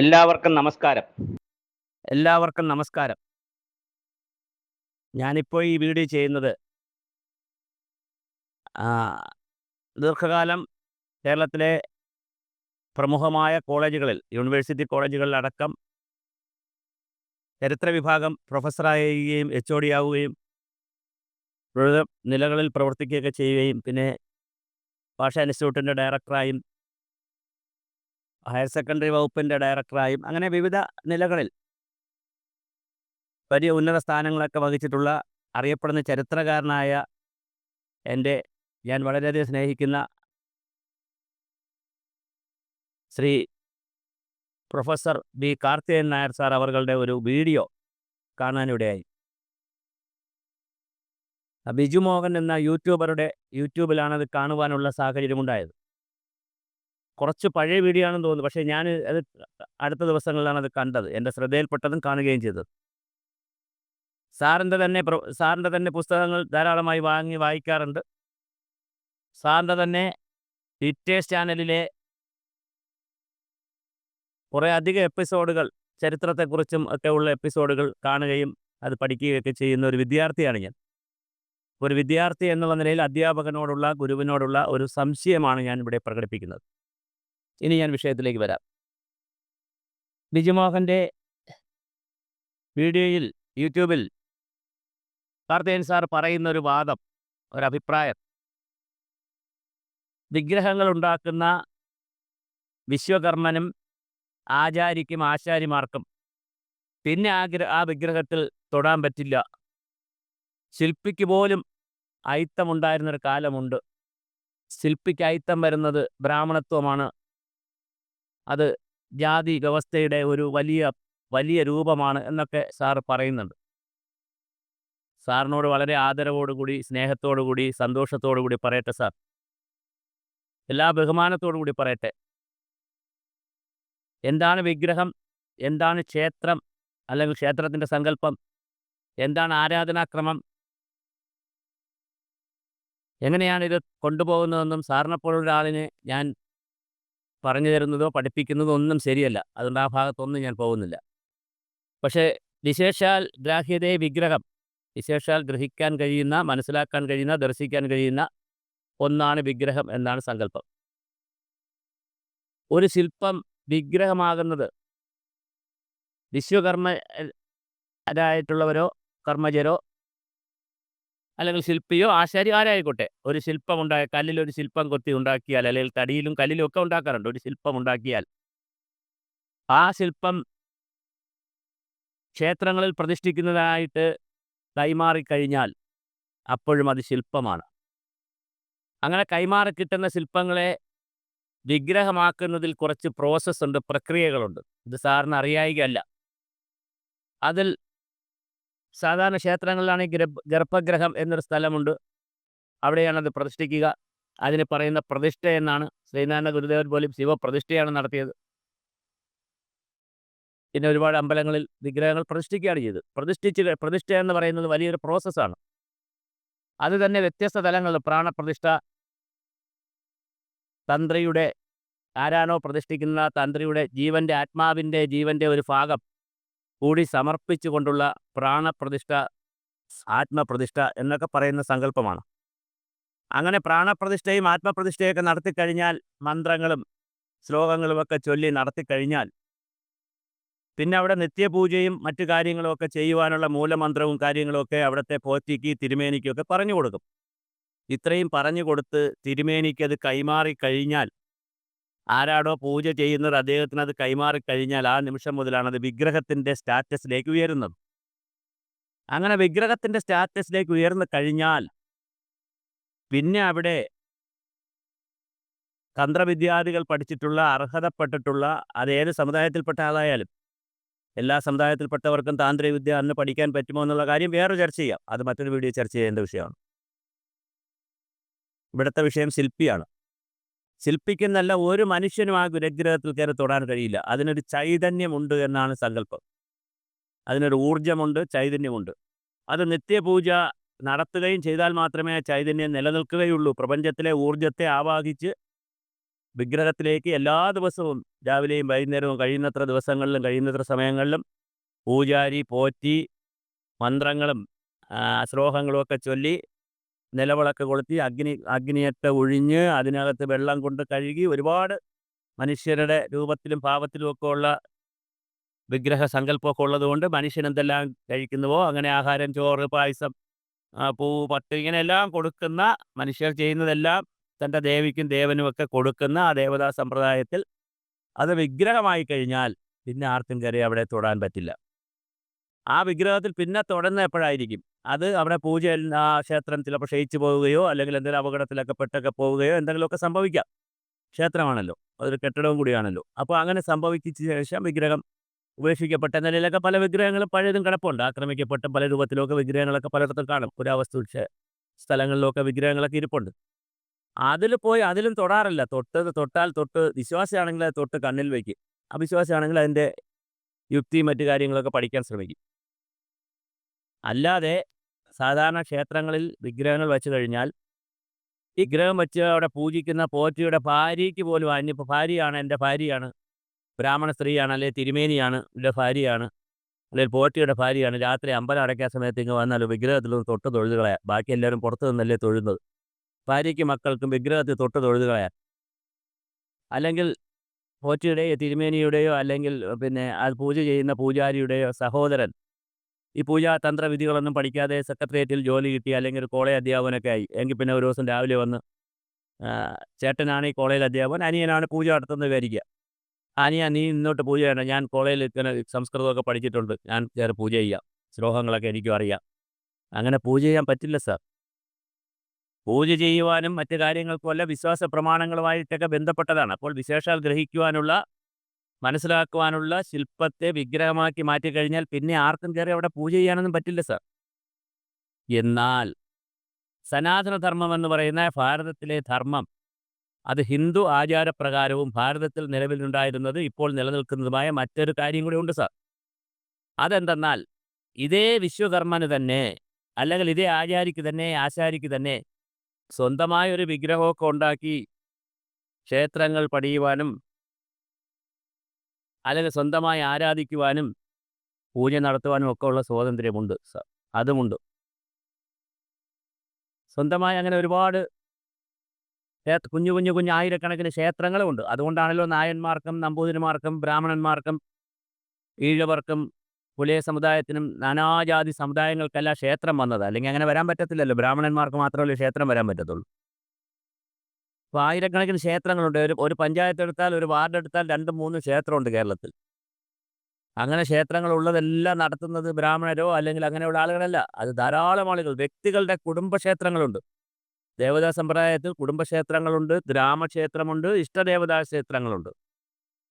എല്ലാവർക്കും നമസ്കാരം. എല്ലാവർക്കും നമസ്കാരം. ഞാനിപ്പോൾ ഈ വീഡിയോ ചെയ്യുന്നത് ദീർഘകാലം കേരളത്തിലെ പ്രമുഖമായ കോളേജുകളിൽ യൂണിവേഴ്സിറ്റി കോളേജുകളിലടക്കം ചരിത്ര വിഭാഗം പ്രൊഫസറായിരിക്കുകയും എച്ച് ഒ ഡി ആവുകയും വിവിധ നിലകളിൽ പ്രവർത്തിക്കുകയൊക്കെ ചെയ്യുകയും പിന്നെ ഭാഷാ ഇൻസ്റ്റിറ്റ്യൂട്ടിന്റെ ഡയറക്ടറായും ഹയർ സെക്കൻഡറി വകുപ്പിന്റെ ഡയറക്ടറായും അങ്ങനെ വിവിധ നിലകളിൽ വലിയ ഉന്നത സ്ഥാനങ്ങളൊക്കെ വഹിച്ചിട്ടുള്ള അറിയപ്പെടുന്ന ചരിത്രകാരനായ എന്റെ ഞാൻ വളരെയധികം സ്നേഹിക്കുന്ന Shri professor B Karthikan Nair sir അവരുടെ ഒരു വീഡിയോ കാണാനിടയായി. ബിജു മോഹൻ എന്ന യൂട്യൂബറുടെ യൂട്യൂബിലാണ് അത് കാണുവാനുള്ള സാഹചര്യമുണ്ടായത്. കുറച്ച് പഴയ വീഡിയോ ആണെന്ന് തോന്നുന്നു. പക്ഷേ ഞാൻ അത് അടുത്ത ദിവസങ്ങളിലാണ് അത് കണ്ടത്. എന്റെ ശ്രദ്ധയിൽപ്പെട്ടതും കാണുകയും ചെയ്തത്. സാറിന്റെ തന്നെ സാറിന്റെ തന്നെ പുസ്തകങ്ങൾ ധാരാളമായി വാങ്ങി വായിക്കാറുണ്ട്. സാറിന്റെ തന്നെ ലിറ്റേഴ്സ് ചാനലിലെ കുറേ അധികം എപ്പിസോഡുകൾ ചരിത്രത്തെക്കുറിച്ചും ഒക്കെ ഉള്ള എപ്പിസോഡുകൾ കാണുകയും അത് പഠിക്കുകയൊക്കെ ചെയ്യുന്ന ഒരു വിദ്യാർത്ഥിയാണ് ഞാൻ. ഒരു വിദ്യാർത്ഥി എന്നുള്ള നിലയിൽ അധ്യാപകനോടുള്ള ഗുരുവിനോടുള്ള ഒരു സംശയമാണ് ഞാൻ ഇവിടെ പ്രകടിപ്പിക്കുന്നത്. ഇനി ഞാൻ വിഷയത്തിലേക്ക് വരാം. ബിജുമോഹന്റെ വീഡിയോയിൽ യൂട്യൂബിൽ കാർത്തേൻ സാർ പറയുന്ന ഒരു വാദം ഒരഭിപ്രായം. വിഗ്രഹങ്ങൾ ഉണ്ടാക്കുന്ന വിശ്വകർമ്മനും ആചാരിക്കും ആശാരിമാർക്കും പിന്നെ ആ ആ വിഗ്രഹത്തിൽ തൊടാൻ പറ്റില്ല. ശില്പിക്ക് പോലും അയിത്തമുണ്ടായിരുന്നൊരു കാലമുണ്ട്. ശില്പിക്ക് അയിത്തം വരുന്നത് ബ്രാഹ്മണത്വമാണ്. അത് ജാതി വ്യവസ്ഥയുടെ ഒരു വലിയ വലിയ രൂപമാണ് എന്നൊക്കെ സാർ പറയുന്നുണ്ട്. സാറിനോട് വളരെ ആദരവോടുകൂടി സ്നേഹത്തോടുകൂടി സന്തോഷത്തോടുകൂടി പറയട്ടെ സാർ. എല്ലാ ബഹുമാനത്തോടുകൂടി പറയട്ടെ. എന്താണ് വിഗ്രഹം? എന്താണ് ക്ഷേത്രം? അല്ലെങ്കിൽ ക്ഷേത്രത്തിന്റെ സങ്കല്പം? എന്താണ് ആരാധനാക്രമം? എങ്ങനെയാണ് ഇത് കൊണ്ടുപോകുന്നതെന്നും സാറിനെപ്പോലുള്ള ആളിനെ ഞാൻ പറഞ്ഞു തരുന്നതോ പഠിപ്പിക്കുന്നതോ ഒന്നും ശരിയല്ല. അതുകൊണ്ട് ആ ഭാഗത്തൊന്നും ഞാൻ പോകുന്നില്ല. പക്ഷേ വിശേഷാൽ ഗ്രാഹ്യതയെ വിഗ്രഹം വിശേഷാൽ ഗ്രഹിക്കാൻ കഴിയുന്ന മനസ്സിലാക്കാൻ കഴിയുന്ന ദർശിക്കാൻ കഴിയുന്ന ഒന്നാണ് വിഗ്രഹം എന്നാണ് സങ്കല്പം. ഒരു ശില്പം വിഗ്രഹമാകുന്നത് വിശ്വകർമ്മ അതായിട്ടുള്ളവരോ കർമ്മജരോ അല്ലെങ്കിൽ ശില്പിയോ ആശാരി ആരായിക്കോട്ടെ. ഒരു ശില്പം ഉണ്ടായ കല്ലിൽ ഒരു ശില്പം കൊത്തി ഉണ്ടാക്കിയാൽ അല്ലെങ്കിൽ തടിയിലും കല്ലിലും ഒക്കെ ഉണ്ടാക്കാറുണ്ട് ഒരു ശില്പം ഉണ്ടാക്കിയാൽ. ആ ശില്പം ക്ഷേത്രങ്ങളിൽ പ്രതിഷ്ഠിക്കുന്നതായിട്ട് കൈമാറിക്കഴിഞ്ഞാൽ അപ്പോഴും അത് ശില്പമാണ്. അങ്ങനെ കൈമാറി കിട്ടുന്ന ശില്പങ്ങളെ വിഗ്രഹമാക്കുന്നതിൽ കുറച്ച് പ്രോസസ്സുണ്ട് പ്രക്രിയകളുണ്ട്. ഇത് സാറിന് അറിയായികയല്ല. അതിൽ സാധാരണ ക്ഷേത്രങ്ങളിലാണെങ്കിൽ ഗർഭ ഗർഭഗ്രഹം എന്നൊരു സ്ഥലമുണ്ട്. അവിടെയാണ് അത് പ്രതിഷ്ഠിക്കുക. അതിന് പറയുന്ന പ്രതിഷ്ഠ എന്നാണ് ശ്രീനാരായണ ഗുരുദേവൻ പോലും ശിവപ്രതിഷ്ഠയാണ് നടത്തിയത്. പിന്നെ ഒരുപാട് അമ്പലങ്ങളിൽ വിഗ്രഹങ്ങൾ പ്രതിഷ്ഠിക്കുകയാണ് ചെയ്തത്. പ്രതിഷ്ഠിച്ച് പ്രതിഷ്ഠ എന്ന് പറയുന്നത് വലിയൊരു പ്രോസസ്സാണ്. അത് തന്നെ വ്യത്യസ്ത തലങ്ങളിൽ പ്രാണപ്രതിഷ്ഠ തന്ത്രിയുടെ ആരാണോ പ്രതിഷ്ഠിക്കുന്ന തന്ത്രിയുടെ ജീവന്റെ ആത്മാവിന്റെ ജീവന്റെ ഒരു ഭാഗം. കൂടി സമർപ്പിച്ചുകൊണ്ടുള്ള പ്രാണപ്രതിഷ്ഠ ആത്മപ്രതിഷ്ഠ എന്നൊക്കെ പറയുന്ന സങ്കല്പമാണ്. അങ്ങനെ പ്രാണപ്രതിഷ്ഠയും ആത്മപ്രതിഷ്ഠയൊക്കെ നടത്തിക്കഴിഞ്ഞാൽ മന്ത്രങ്ങളും ശ്ലോകങ്ങളുമൊക്കെ ചൊല്ലി നടത്തിക്കഴിഞ്ഞാൽ പിന്നെ അവിടെ നിത്യപൂജയും മറ്റു കാര്യങ്ങളുമൊക്കെ ചെയ്യുവാനുള്ള മൂലമന്ത്രവും കാര്യങ്ങളുമൊക്കെ അവിടുത്തെ പോറ്റിക്ക് തിരുമേനിക്കുമൊക്കെ പറഞ്ഞു കൊടുക്കും. ഇത്രയും പറഞ്ഞു കൊടുത്ത് തിരുമേനിക്കത് കൈമാറിക്കഴിഞ്ഞാൽ കൈമാറി കഴിഞ്ഞാൽ ആരാടോ പൂജ ചെയ്യുന്നത് അദ്ദേഹത്തിന് അത് കൈമാറി കഴിഞ്ഞാൽ ആ നിമിഷം മുതലാണ് അത് വിഗ്രഹത്തിന്റെ സ്റ്റാറ്റസിലേക്ക് ഉയരുന്നത്. അങ്ങനെ വിഗ്രഹത്തിന്റെ സ്റ്റാറ്റസിലേക്ക് ഉയർന്നു കഴിഞ്ഞാൽ പിന്നെ അവിടെ തന്ത്രവിദ്യാദികൾ പഠിച്ചിട്ടുള്ള അർഹതപ്പെട്ടിട്ടുള്ള അത് ഏത് സമുദായത്തിൽപ്പെട്ട ആളായാലും എല്ലാ സമുദായത്തിൽപ്പെട്ടവർക്കും താന്ത്രിക വിദ്യ അന്ന് പഠിക്കാൻ പറ്റുമോ എന്നുള്ള കാര്യം വേറെ ചർച്ച ചെയ്യാം. അത് മറ്റൊരു വീഡിയോ ചർച്ച ചെയ്യേണ്ട വിഷയമാണ്. ഇവിടുത്തെ വിഷയം ശില്പിയാണ്. ശില്പിക്കുന്നല്ല ഒരു മനുഷ്യനും ആ ഗുരുഗ്രഹത്തിൽ കയറി തൊടാൻ കഴിയില്ല. അതിനൊരു ചൈതന്യമുണ്ട് എന്നാണ് സങ്കല്പം. അതിനൊരു ഊർജമുണ്ട് ചൈതന്യമുണ്ട്. അത് നിത്യപൂജ നടത്തുകയും ചെയ്താൽ മാത്രമേ ആ ചൈതന്യം നിലനിൽക്കുകയുള്ളൂ. പ്രപഞ്ചത്തിലെ ഊർജത്തെ ആവാഹിച്ച് വിഗ്രഹത്തിലേക്ക് എല്ലാ ദിവസവും രാവിലെയും വൈകുന്നേരവും കഴിയുന്നത്ര ദിവസങ്ങളിലും കഴിയുന്നത്ര സമയങ്ങളിലും പൂജാരി പോറ്റി മന്ത്രങ്ങളും ശ്ലോകങ്ങളും ഒക്കെ ചൊല്ലി നിലവിളക്ക് കൊളുത്തി അഗ്നി അഗ്നിയൊക്കെ ഒഴിഞ്ഞ് അതിനകത്ത് വെള്ളം കൊണ്ട് കഴുകി ഒരുപാട് മനുഷ്യരുടെ രൂപത്തിലും ഭാവത്തിലും ഒക്കെ ഉള്ള വിഗ്രഹ സങ്കല്പമൊക്കെ ഉള്ളതുകൊണ്ട് മനുഷ്യൻ എന്തെല്ലാം കഴിക്കുന്നുവോ അങ്ങനെ ആഹാരം ചോറ് പായസം പൂ പട്ട് ഇങ്ങനെ എല്ലാം കൊടുക്കുന്ന മനുഷ്യർ ചെയ്യുന്നതെല്ലാം തന്റെ ദേവിക്കും ദേവനും ഒക്കെ കൊടുക്കുന്ന ആ ദേവതാ സമ്പ്രദായത്തിൽ അത് വിഗ്രഹമായി കഴിഞ്ഞാൽ പിന്നെ ആർക്കും കയറി അവിടെ തൊടാൻ പറ്റില്ല. ആ വിഗ്രഹത്തിൽ പിന്നെ തുടങ്ങുന്ന എപ്പോഴായിരിക്കും? അത് അവിടെ പൂജ ആ ക്ഷേത്രം ചിലപ്പോൾ ക്ഷയിച്ചു പോവുകയോ അല്ലെങ്കിൽ എന്തെങ്കിലും അപകടത്തിലൊക്കെ പെട്ടൊക്കെ പോവുകയോ എന്തെങ്കിലുമൊക്കെ സംഭവിക്കാം. ക്ഷേത്രമാണല്ലോ. അതൊരു കെട്ടിടവും കൂടിയാണല്ലോ. അപ്പോൾ അങ്ങനെ സംഭവിച്ച ശേഷം വിഗ്രഹം ഉപേക്ഷിക്കപ്പെട്ട നിലയിലൊക്കെ പല വിഗ്രഹങ്ങളും പഴയതും കിടപ്പുണ്ട്. ആക്രമിക്കപ്പെട്ട പല രൂപത്തിലൊക്കെ വിഗ്രഹങ്ങളൊക്കെ പലയിടത്തും കാണും. പുരാവസ്തു സ്ഥലങ്ങളിലൊക്കെ വിഗ്രഹങ്ങളൊക്കെ ഇരിപ്പുണ്ട്. അതിൽ പോയി അതിലും തൊടാറില്ല. തൊട്ട് തൊട്ടാൽ തൊട്ട് വിശ്വാസമാണെങ്കിൽ അത് തൊട്ട് കണ്ണിൽ വയ്ക്കും. അവിശ്വാസമാണെങ്കിൽ അതിന്റെ യുക്തി മറ്റു കാര്യങ്ങളൊക്കെ പഠിക്കാൻ ശ്രമിക്കും. അല്ലാതെ സാധാരണ ക്ഷേത്രങ്ങളിൽ വിഗ്രഹങ്ങൾ വെച്ചു കഴിഞ്ഞാൽ വിഗ്രഹം വെച്ച് അവിടെ പൂജിക്കുന്ന പോറ്റിയുടെ ഭാര്യയ്ക്ക് പോലും അന്യപ്പോൾ ഭാര്യയാണ് എന്റെ ഭാര്യയാണ് ബ്രാഹ്മണ സ്ത്രീയാണ് അല്ലെങ്കിൽ തിരുമേനിയാണ് എന്റെ ഭാര്യയാണ് അല്ലെങ്കിൽ പോറ്റിയുടെ ഭാര്യയാണ് രാത്രി അമ്പലം അടയ്ക്കാൻ സമയത്ത് ഇങ്ങ് വന്നാൽ ഒരു തൊട്ട് തൊഴുത് കളയാം ബാക്കി എല്ലാവരും പുറത്തു നിന്നല്ലേ തൊഴുന്നത്. ഭാര്യയ്ക്കും മക്കൾക്കും വിഗ്രഹത്തിൽ തൊട്ട് തൊഴുത് കളയാം അല്ലെങ്കിൽ പോറ്റിയുടെയോ തിരുമേനിയുടെയോ അല്ലെങ്കിൽ പിന്നെ അത് പൂജ ചെയ്യുന്ന പൂജാരിയുടെയോ സഹോദരൻ ഈ പൂജാ തന്ത്രവിധികളൊന്നും പഠിക്കാതെ സെക്രട്ടേറിയറ്റിൽ ജോലി കിട്ടി അല്ലെങ്കിൽ ഒരു കോളേജ് അധ്യാപകനൊക്കെ ആയി. എങ്കിൽ പിന്നെ ഒരു ദിവസം രാവിലെ വന്ന് ചേട്ടനാണ് ഈ കോളേജിൽ അധ്യാപകൻ അനിയനാണ് പൂജ നടത്തുന്നത് വിചാരിക്കുക. അനിയ നീ ഇന്നോട്ട് പൂജ ചെയ്യണം ഞാൻ കോളേജിൽ ഇങ്ങനെ സംസ്കൃതമൊക്കെ പഠിച്ചിട്ടുണ്ട്. ഞാൻ കയറി പൂജ ചെയ്യാം. ശ്ലോകങ്ങളൊക്കെ എനിക്കും അറിയാം. അങ്ങനെ പൂജ ചെയ്യാൻ പറ്റില്ല സാർ. പൂജ ചെയ്യുവാനും മറ്റു കാര്യങ്ങൾക്കുമല്ല വിശ്വാസ പ്രമാണങ്ങളുമായിട്ടൊക്കെ ബന്ധപ്പെട്ടതാണ്. അപ്പോൾ വിശേഷാൽ ഗ്രഹിക്കുവാനുള്ള മനസ്സിലാക്കുവാനുള്ള ശില്പത്തെ വിഗ്രഹമാക്കി മാറ്റിക്കഴിഞ്ഞാൽ പിന്നെ ആർക്കും കയറി അവിടെ പൂജ ചെയ്യാനൊന്നും പറ്റില്ല സാർ. എന്നാൽ സനാതനധർമ്മം എന്ന് പറയുന്ന ഭാരതത്തിലെ ധർമ്മം അത് ഹിന്ദു ആചാരപ്രകാരവും ഭാരതത്തിൽ നിലവിലുണ്ടായിരുന്നത് ഇപ്പോൾ നിലനിൽക്കുന്നതുമായ മറ്റൊരു കാര്യം കൂടി ഉണ്ട് സാർ. അതെന്തെന്നാൽ ഇതേ വിശ്വകർമ്മന് തന്നെ അല്ലെങ്കിൽ ഇതേ ആചാരിക്ക് തന്നെ ആശാരിക്ക് തന്നെ സ്വന്തമായ ഒരു വിഗ്രഹമൊക്കെ ഉണ്ടാക്കി ക്ഷേത്രങ്ങൾ പണിയുവാനും അല്ലെങ്കിൽ സ്വന്തമായി ആരാധിക്കുവാനും പൂജ നടത്തുവാനും ഒക്കെ ഉള്ള സ്വാതന്ത്ര്യമുണ്ട്. അതുമുണ്ട്. സ്വന്തമായി അങ്ങനെ ഒരുപാട് കുഞ്ഞു കുഞ്ഞു കുഞ്ഞു ആയിരക്കണക്കിന് ക്ഷേത്രങ്ങളുമുണ്ട്. അതുകൊണ്ടാണല്ലോ നായന്മാർക്കും നമ്പൂതിരിമാർക്കും ബ്രാഹ്മണന്മാർക്കും ഈഴവർക്കും പുലയ സമുദായത്തിനും നാനാജാതി സമുദായങ്ങൾക്കെല്ലാം ക്ഷേത്രം വന്നത്. അല്ലെങ്കിൽ അങ്ങനെ വരാൻ പറ്റത്തില്ലല്ലോ. ബ്രാഹ്മണന്മാർക്ക് മാത്രമല്ലേ ക്ഷേത്രം വരാൻ പറ്റത്തുള്ളൂ. അപ്പോൾ ആയിരക്കണക്കിന് ക്ഷേത്രങ്ങളുണ്ട്. ഒരു ഒരു പഞ്ചായത്ത് എടുത്താൽ ഒരു വാർഡ് എടുത്താൽ രണ്ടും മൂന്നും ക്ഷേത്രമുണ്ട് കേരളത്തിൽ. അങ്ങനെ ക്ഷേത്രങ്ങളുള്ളതെല്ലാം നടത്തുന്നത് ബ്രാഹ്മണരോ അല്ലെങ്കിൽ അങ്ങനെയുള്ള ആളുകളല്ല. അത് ധാരാളം ആളുകൾ വ്യക്തികളുടെ കുടുംബക്ഷേത്രങ്ങളുണ്ട്. ദേവതാ സമ്പ്രദായത്തിൽ കുടുംബക്ഷേത്രങ്ങളുണ്ട് ഗ്രാമക്ഷേത്രമുണ്ട് ഇഷ്ടദേവതാ ക്ഷേത്രങ്ങളുണ്ട്.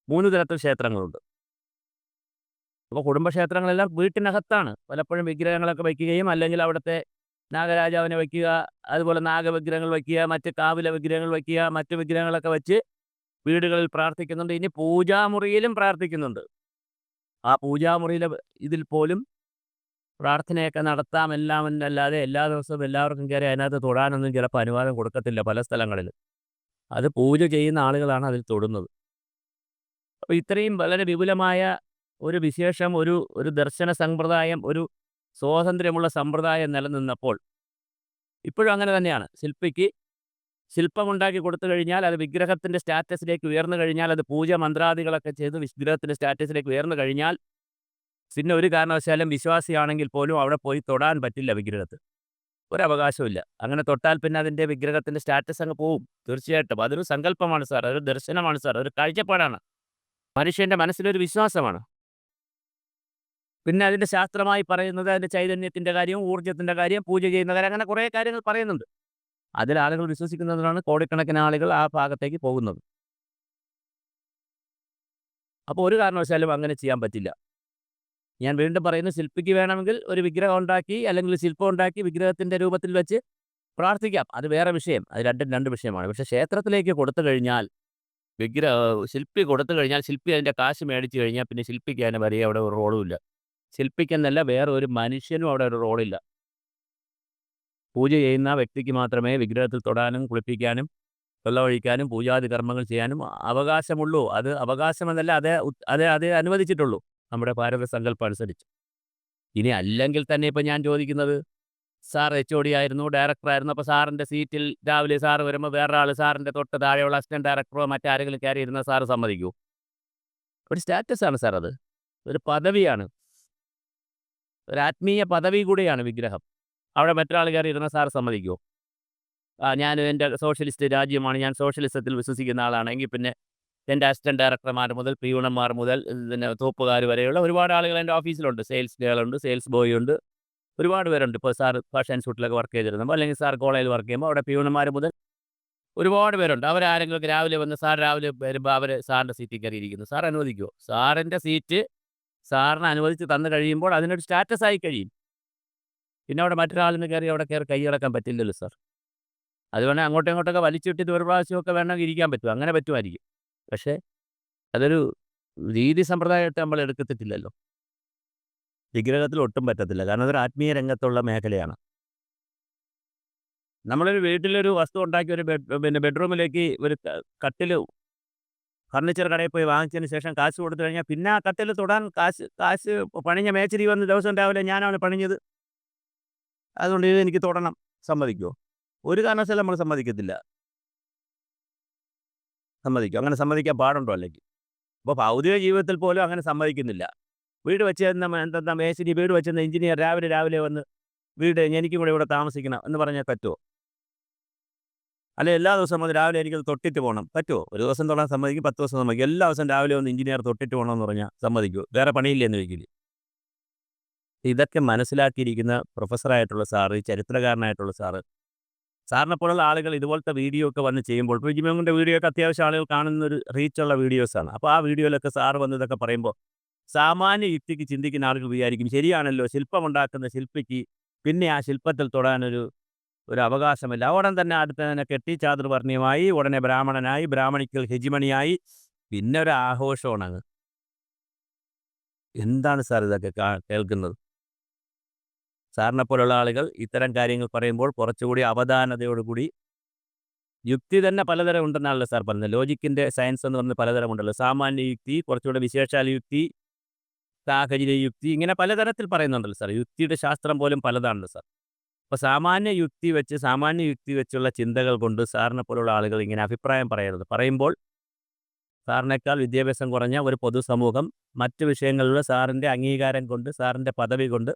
മൂന്ന് തരത്തിൽ ക്ഷേത്രങ്ങളുണ്ട്. അപ്പോൾ കുടുംബക്ഷേത്രങ്ങളെല്ലാം വീട്ടിനകത്താണ്. പലപ്പോഴും വിഗ്രഹങ്ങളൊക്കെ വയ്ക്കുകയും അല്ലെങ്കിൽ അവിടുത്തെ നാഗരാജാവിനെ വയ്ക്കുക അതുപോലെ നാഗവിഗ്രഹങ്ങൾ വയ്ക്കുക മറ്റ് കാവില വിഗ്രഹങ്ങൾ വയ്ക്കുക മറ്റ് വിഗ്രഹങ്ങളൊക്കെ വെച്ച് വീടുകളിൽ പ്രാർത്ഥിക്കുന്നുണ്ട്. ഇനി പൂജാമുറിയിലും പ്രാർത്ഥിക്കുന്നുണ്ട്. ആ പൂജാമുറിയിലെ ഇതിൽ പോലും പ്രാർത്ഥനയൊക്കെ നടത്താം എല്ലാം എന്നല്ലാതെ എല്ലാ ദിവസവും എല്ലാവർക്കും കയറി അതിനകത്ത് തൊടാനൊന്നും ചിലപ്പോൾ അനുവാദം കൊടുക്കത്തില്ല പല സ്ഥലങ്ങളിൽ. അത് പൂജ ചെയ്യുന്ന ആളുകളാണ് അതിൽ തൊടുന്നത്. അപ്പോൾ ഇത്രയും വളരെ വിപുലമായ ഒരു വിശേഷം ഒരു ഒരു ദർശന സമ്പ്രദായം ഒരു സ്വാതന്ത്ര്യമുള്ള സമ്പ്രദായം നിലനിന്നപ്പോൾ ഇപ്പോഴും അങ്ങനെ തന്നെയാണ്. ശില്പിക്ക് ശില്പമുണ്ടാക്കി കൊടുത്തു കഴിഞ്ഞാൽ അത് വിഗ്രഹത്തിന്റെ സ്റ്റാറ്റസിലേക്ക് ഉയർന്നു കഴിഞ്ഞാൽ അത് പൂജ മന്ത്രാദികളൊക്കെ ചെയ്ത് വിഗ്രഹത്തിന്റെ സ്റ്റാറ്റസിലേക്ക് ഉയർന്നു കഴിഞ്ഞാൽ പിന്നെ ഒരു കാരണവശാലും വിശ്വാസിയാണെങ്കിൽ പോലും അവിടെ പോയി തൊടാൻ പറ്റില്ല വിഗ്രഹത്തിൽ. ഒരവകാശമില്ല അങ്ങനെ തൊട്ടാൽ പിന്നെ അതിന്റെ വിഗ്രഹത്തിന്റെ സ്റ്റാറ്റസ് അങ്ങ് പോവും. തീർച്ചയായിട്ടും. അതൊരു സങ്കല്പമാണ് സാർ. അതൊരു ദർശനമാണ് സാർ. അതൊരു കാഴ്ചപ്പാടാണ്. മനുഷ്യന്റെ മനസ്സിലൊരു വിശ്വാസമാണ്. പിന്നെ അതിന്റെ ശാസ്ത്രമായി പറയുന്നത് അതിന്റെ ചൈതന്യത്തിന്റെ കാര്യം ഊർജത്തിന്റെ കാര്യം പൂജ ചെയ്യുന്ന കാര്യം അങ്ങനെ കുറേ കാര്യങ്ങൾ പറയുന്നുണ്ട്. അതിൽ ആളുകൾ വിശ്വസിക്കുന്നതിനാണ് കോടിക്കണക്കിന് ആളുകൾ ആ ഭാഗത്തേക്ക് പോകുന്നത്. അപ്പോൾ ഒരു കാരണവശാലും അങ്ങനെ ചെയ്യാൻ പറ്റില്ല. ഞാൻ വീണ്ടും പറയുന്നു ശില്പിക്ക് വേണമെങ്കിൽ ഒരു വിഗ്രഹം ഉണ്ടാക്കി അല്ലെങ്കിൽ ശില്പം ഉണ്ടാക്കി വിഗ്രഹത്തിന്റെ രൂപത്തിൽ വെച്ച് പ്രാർത്ഥിക്കാം. അത് വേറെ വിഷയം. അത് രണ്ടും രണ്ട് വിഷയമാണ്. പക്ഷേ ക്ഷേത്രത്തിലേക്ക് കൊടുത്തു കഴിഞ്ഞാൽ വിഗ്രഹ ശില്പി കൊടുത്തു കഴിഞ്ഞാൽ ശില്പി അതിന്റെ കാശ് മേടിച്ചു കഴിഞ്ഞാൽ പിന്നെ ശില്പിക്ക് അതിന് വലിയ അവിടെ ഒരു റോളും ഇല്ല. ശില്പിക്കെന്നല്ല വേറെ ഒരു മനുഷ്യനും അവിടെ ഒരു റോളില്ല. പൂജ ചെയ്യുന്ന വ്യക്തിക്ക് മാത്രമേ വിഗ്രഹത്തിൽ തൊടാനും കുളിപ്പിക്കാനും വെള്ളമൊഴിക്കാനും പൂജാതി കർമ്മങ്ങൾ ചെയ്യാനും അവകാശമുള്ളൂ. അത് അവകാശമെന്നല്ല അതേ അതെ അതേ അനുവദിച്ചിട്ടുള്ളൂ. നമ്മുടെ ഭാരത സങ്കല്പം അനുസരിച്ച്. ഇനി അല്ലെങ്കിൽ തന്നെ ഇപ്പം ഞാൻ ചോദിക്കുന്നത് സാർ എച്ച് ഒ ഡി ആയിരുന്നു ഡയറക്ടറായിരുന്നു അപ്പോൾ സാറിന്റെ സീറ്റിൽ രാവിലെ സാറ് വരുമ്പോൾ വേറൊരാൾ സാറിന്റെ തൊട്ട് താഴെയുള്ള അസിസ്റ്റന്റ് ഡയറക്ടറോ മറ്റാരെങ്കിലും കയറി ഇരുന്ന സാറ് സമ്മതിക്കൂ? ഒരു സ്റ്റാറ്റസാണ് സാർ അത് ഒരു പദവിയാണ്. ഒരു ആത്മീയ പദവി കൂടിയാണ് വിഗ്രഹം. അവിടെ മറ്റൊരാൾ കയറി ഇരുന്ന സാർ സമ്മതിക്കുമോ ഞാൻ എന്റെ സോഷ്യലിസ്റ്റ് രാജ്യമാണ്. ഞാൻ സോഷ്യലിസത്തിൽ വിശ്വസിക്കുന്ന ആളാണെങ്കിൽ പിന്നെ എന്റെ അസിസ്റ്റന്റ് ഡയറക്ടർമാർ മുതൽ പിയൂണന്മാർ മുതൽ പിന്നെ തോപ്പുകാർ വരെയുള്ള ഒരുപാട് ആളുകൾ എന്റെ ഓഫീസിലുണ്ട്. സെയിൽസ് ഗേളുണ്ട് സെയിൽസ് ബോയ് ഉണ്ട്. ഒരുപാട് പേരുണ്ട്. ഇപ്പോൾ സാർ ഫാഷൻ ഷൂട്ടിലൊക്കെ വർക്ക് ചെയ്തിരുന്നപ്പോൾ അല്ലെങ്കിൽ സാർ കോളേജിൽ വർക്ക് ചെയ്യുമ്പോൾ അവിടെ പ്യൂണന്മാർ മുതൽ ഒരുപാട് പേരുണ്ട്. അവരാരെങ്കിലും രാവിലെ വന്ന് സാർ രാവിലെ വരുമ്പോൾ അവർ സാറിന്റെ സീറ്റിൽ കയറിയിരിക്കുന്നു. സാർ അനുവദിക്കുമോ സാറിന്റെ സീറ്റ് സാറിന് അനുവദിച്ച് തന്നു കഴിയുമ്പോൾ അതിനൊരു സ്റ്റാറ്റസ് ആയി കഴിയും. പിന്നെ അവിടെ മറ്റൊരാളിന് കയറി അവിടെ കയറി കൈയടക്കാൻ പറ്റില്ലല്ലോ സാർ. അതുകൊണ്ട് അങ്ങോട്ടും ഇങ്ങോട്ടൊക്കെ വലിച്ചിട്ടിട്ട് ഒരു പ്രാവശ്യമൊക്കെ വേണമെങ്കിൽ ഇരിക്കാൻ പറ്റും. അങ്ങനെ പറ്റുമായിരിക്കും. പക്ഷേ അതൊരു രീതി സമ്പ്രദായമായിട്ട് നമ്മൾ എടുക്കത്തില്ലല്ലോ. വിഗ്രഹത്തിൽ ഒട്ടും പറ്റത്തില്ല. കാരണം അതൊരു ആത്മീയ രംഗത്തുള്ള മേഖലയാണ്. നമ്മളൊരു വീട്ടിലൊരു വസ്തു ഉണ്ടാക്കി ഒരു പിന്നെ ബെഡ്റൂമിലേക്ക് ഒരു കട്ടിൽ ഫർണിച്ചർ കടയിൽ പോയി വാങ്ങിച്ചതിന് ശേഷം കാശ് കൊടുത്തു കഴിഞ്ഞാൽ പിന്നെ ആ കട്ടിൽ തൊടാൻ കാശ് കാശ് പണിഞ്ഞ മേച്ചിരി വന്ന് ദിവസം രാവിലെ ഞാനാണ് പണിഞ്ഞത്. അതുകൊണ്ട് ഇത് എനിക്ക് തൊടണം. സമ്മതിക്കുമോ ഒരു കാരണവശാലും നമ്മൾ സമ്മതിക്കത്തില്ല. സമ്മതിക്കും? അങ്ങനെ സമ്മതിക്കാൻ പാടുണ്ടോ അല്ലെങ്കിൽ അപ്പോൾ ഭൗതിക ജീവിതത്തിൽ പോലും അങ്ങനെ സമ്മതിക്കുന്നില്ല. വീട് വെച്ചിരുന്ന എന്താ മേശിരി വീട് വെച്ചിരുന്ന എഞ്ചിനീയർ രാവിലെ രാവിലെ വന്ന് വീട് എനിക്കും കൂടെ ഇവിടെ താമസിക്കണം എന്ന് പറഞ്ഞാൽ പറ്റുമോ അല്ലെ എല്ലാ ദിവസവും വന്ന് രാവിലെ എനിക്കത് തൊട്ടിട്ട് പോകണം പറ്റുമോ ഒരു ദിവസം തൊടാൻ സമ്മതിക്കും പത്ത് ദിവസം സമ്മതിക്കും. എല്ലാ ദിവസം രാവിലെ ഒന്ന് എഞ്ചിനീയർ തൊട്ടിട്ട് പോകണം എന്ന് പറഞ്ഞാൽ സമ്മതിക്കൂ. വേറെ പണിയില്ല എന്ന് ചോദിക്കില്ല ഇതൊക്കെ മനസ്സിലാക്കിയിരിക്കുന്ന പ്രൊഫസറായിട്ടുള്ള സാറ് ചരിത്രകാരനായിട്ടുള്ള സാറ്. സാറിനെ പോലുള്ള ആളുകൾ ഇതുപോലത്തെ വീഡിയോ ഒക്കെ വന്ന് ചെയ്യുമ്പോൾ ഇപ്പോൾ ജിമോങ്ങിന്റെ വീഡിയോ ഒക്കെ അത്യാവശ്യം ആളുകൾ കാണുന്ന ഒരു റീച്ചുള്ള വീഡിയോസാണ് അപ്പോൾ ആ വീഡിയോയിലൊക്കെ സാറ് വന്നതൊക്കെ പറയുമ്പോൾ സാമാന്യ യുക്തിക്ക് ചിന്തിക്കുന്ന ആളുകൾ വിചാരിക്കും ശരിയാണല്ലോ ശില്പമുണ്ടാക്കുന്ന ശില്പിക്ക് പിന്നെ ആ ശില്പത്തിൽ തൊടാനൊരു ഒരു അവകാശമില്ല. ഉടൻ തന്നെ അടുത്ത തന്നെ കെട്ടി ചാതുർവർണയമായി ഉടനെ ബ്രാഹ്മണനായി ബ്രാഹ്മണിക്കൽ ഹെജിമണിയായി പിന്നെ ഒരു ആഘോഷമാണ് എന്താണ് സാർ ഇതൊക്കെ കേൾക്കുന്നത്? സാറിനെ പോലുള്ള ആളുകൾ ഇത്തരം കാര്യങ്ങൾ പറയുമ്പോൾ കുറച്ചുകൂടി അവധാനതയോടുകൂടി യുക്തി തന്നെ പലതരം ഉണ്ടെന്നാണല്ലോ സാർ പറഞ്ഞത്. ലോജിക്കിന്റെ സയൻസ് എന്ന് പറഞ്ഞ പലതരം ഉണ്ടല്ലോ. സാമാന്യ യുക്തി കുറച്ചുകൂടെ വിശേഷാൽ യുക്തി സാഹചര്യ യുക്തി ഇങ്ങനെ പലതരത്തിൽ പറയുന്നുണ്ടല്ലോ സാർ. യുക്തിയുടെ ശാസ്ത്രം പോലും പലതാണല്ലോ സാർ. അപ്പോൾ സാമാന്യ യുക്തി വെച്ച് സാമാന്യ യുക്തി വെച്ചുള്ള ചിന്തകൾ കൊണ്ട് സാറിനെ പോലുള്ള ആളുകൾ ഇങ്ങനെ അഭിപ്രായം പറയരുത്. പറയുമ്പോൾ സാറിനേക്കാൾ വിദ്യാഭ്യാസം കുറഞ്ഞ ഒരു പൊതുസമൂഹം മറ്റ് വിഷയങ്ങളിലുള്ള സാറിന്റെ അംഗീകാരം കൊണ്ട് സാറിന്റെ പദവി കൊണ്ട്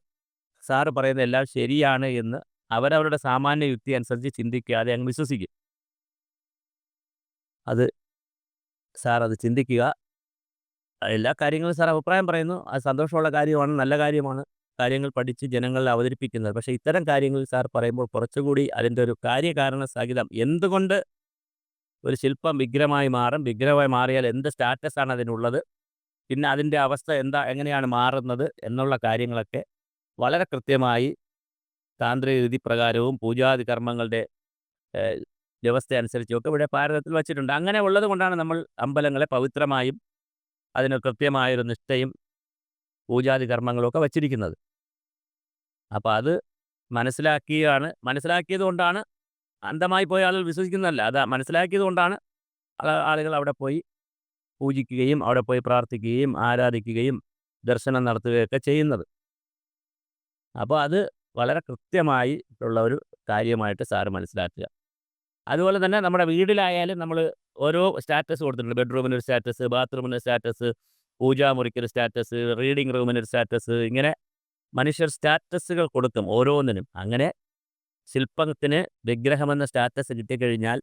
സാറ് പറയുന്ന എല്ലാം ശരിയാണ് എന്ന് അവരവരുടെ സാമാന്യ യുക്തി അനുസരിച്ച് ചിന്തിക്കാതെ അങ്ങ് വിശ്വസിക്കും. അത് സാർ അത് ചിന്തിക്കുക. എല്ലാ കാര്യങ്ങളും സാർ അഭിപ്രായം പറയുന്നു. അത് സന്തോഷമുള്ള കാര്യമാണ് നല്ല കാര്യമാണ്. കാര്യങ്ങൾ പഠിച്ച് ജനങ്ങളിൽ അവതരിപ്പിക്കുന്നത്. പക്ഷേ ഇത്തരം കാര്യങ്ങൾ സാർ പറയുമ്പോൾ കുറച്ചുകൂടി അതിന്റെ ഒരു കാര്യകാരണ സഹിതം എന്തുകൊണ്ട് ഒരു ശില്പം വിഗ്രഹമായി മാറും? വിഗ്രഹമായി മാറിയാൽ എന്ത് സ്റ്റാറ്റസാണ് അതിനുള്ളത്? പിന്നെ അതിന്റെ അവസ്ഥ എന്താ? എങ്ങനെയാണ് മാറുന്നത്? എന്നുള്ള കാര്യങ്ങളൊക്കെ വളരെ കൃത്യമായി താന്ത്രിക രീതി പ്രകാരവും പൂജാതി കർമ്മങ്ങളുടെ വ്യവസ്ഥ അനുസരിച്ചുമൊക്കെ ഇവിടെ ഭാരതത്തിൽ വച്ചിട്ടുണ്ട്. അങ്ങനെ ഉള്ളത് കൊണ്ടാണ് നമ്മൾ അമ്പലങ്ങളെ പവിത്രമായും അതിന് കൃത്യമായൊരു നിഷ്ഠയും പൂജാതി കർമ്മങ്ങളൊക്കെ വച്ചിരിക്കുന്നത്. അപ്പോൾ അത് മനസ്സിലാക്കിയാണ് മനസ്സിലാക്കിയത് കൊണ്ടാണ് അന്ധമായി പോയ ആളുകൾ വിശ്വസിക്കുന്നതല്ല. അത് മനസ്സിലാക്കിയത് കൊണ്ടാണ് ആളുകൾ അവിടെ പോയി പൂജിക്കുകയും അവിടെ പോയി പ്രാർത്ഥിക്കുകയും ആരാധിക്കുകയും ദർശനം നടത്തുകയൊക്കെ ചെയ്യുന്നത്. അപ്പോൾ അത് വളരെ കൃത്യമായി ഉള്ള ഒരു കാര്യമായിട്ട് സാറ് മനസ്സിലാക്കുക. അതുപോലെ തന്നെ നമ്മുടെ വീട്ടിലായാലും നമ്മൾ ഓരോ സ്റ്റാറ്റസ് കൊടുത്തിട്ടുണ്ട്. ബെഡ്റൂമിന് ഒരു സ്റ്റാറ്റസ് ബാത്റൂമിന് സ്റ്റാറ്റസ് പൂജാമുറിക്കൊരു സ്റ്റാറ്റസ് റീഡിംഗ് ഒരു സ്റ്റാറ്റസ് ഇങ്ങനെ മനുഷ്യർ സ്റ്റാറ്റസുകൾ കൊടുക്കും ഓരോന്നിനും. അങ്ങനെ ശില്പത്തിന് വിഗ്രഹമെന്ന സ്റ്റാറ്റസ് കിട്ടിക്കഴിഞ്ഞാൽ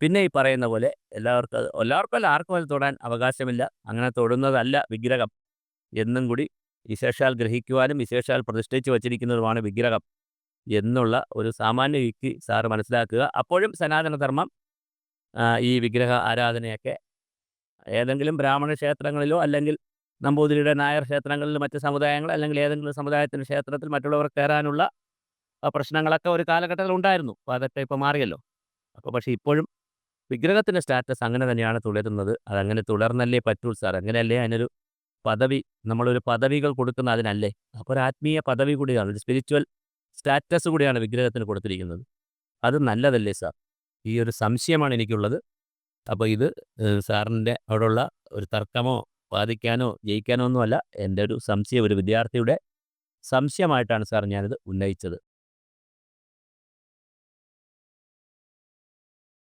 പിന്നെ ഈ പറയുന്ന പോലെ എല്ലാവർക്കും എല്ലാവർക്കും അല്ല ആർക്കും അത് തൊടാൻ അവകാശമില്ല. അങ്ങനെ തൊടുന്നതല്ല വിഗ്രഹം എന്നും കൂടി വിശേഷാൽ ഗ്രഹിക്കുവാനും വിശേഷാൽ പ്രതിഷ്ഠിച്ചു വച്ചിരിക്കുന്നതുമാണ് വിഗ്രഹം എന്നുള്ള ഒരു സാമാന്യ യുക്തി സാറ് മനസ്സിലാക്കുക. അപ്പോഴും സനാതനധർമ്മം ഈ വിഗ്രഹ ആരാധനയൊക്കെ ഏതെങ്കിലും ബ്രാഹ്മണ ക്ഷേത്രങ്ങളിലോ അല്ലെങ്കിൽ നമ്പൂതിരിയുടെ നായർ ക്ഷേത്രങ്ങളിൽ മറ്റ് സമുദായങ്ങൾ അല്ലെങ്കിൽ ഏതെങ്കിലും സമുദായത്തിന്റെ ക്ഷേത്രത്തിൽ മറ്റുള്ളവർ കയറാനുള്ള പ്രശ്നങ്ങളൊക്കെ ഒരു കാലഘട്ടത്തിൽ ഉണ്ടായിരുന്നു. അപ്പോൾ അതൊക്കെ ഇപ്പോൾ മാറിയല്ലോ. അപ്പോൾ പക്ഷേ ഇപ്പോഴും വിഗ്രഹത്തിന്റെ സ്റ്റാറ്റസ് അങ്ങനെ തന്നെയാണ് തുടരുന്നത്. അതങ്ങനെ തുടർന്നല്ലേ പറ്റൂ സാർ. അങ്ങനെയല്ലേ അതിനൊരു പദവി നമ്മളൊരു പദവികൾ കൊടുക്കുന്ന അതിനല്ലേ? അപ്പോൾ ഒരു ആത്മീയ പദവി കൂടിയാണ് ഒരു സ്പിരിച്വൽ സ്റ്റാറ്റസ് കൂടിയാണ് വിഗ്രഹത്തിന് കൊടുത്തിരിക്കുന്നത്. അത് നല്ലതല്ലേ സാർ? ഈ ഒരു സംശയമാണ് എനിക്കുള്ളത്. അപ്പോൾ ഇത് സാറിന്റെ അവിടെയുള്ള ഒരു തർക്കമോ വാദിക്കാനോ ജയിക്കാനോ ഒന്നുമല്ല. എന്റെ ഒരു സംശയം ഒരു വിദ്യാർത്ഥിയുടെ സംശയമായിട്ടാണ് സാർ ഞാനിത് ഉന്നയിച്ചത്.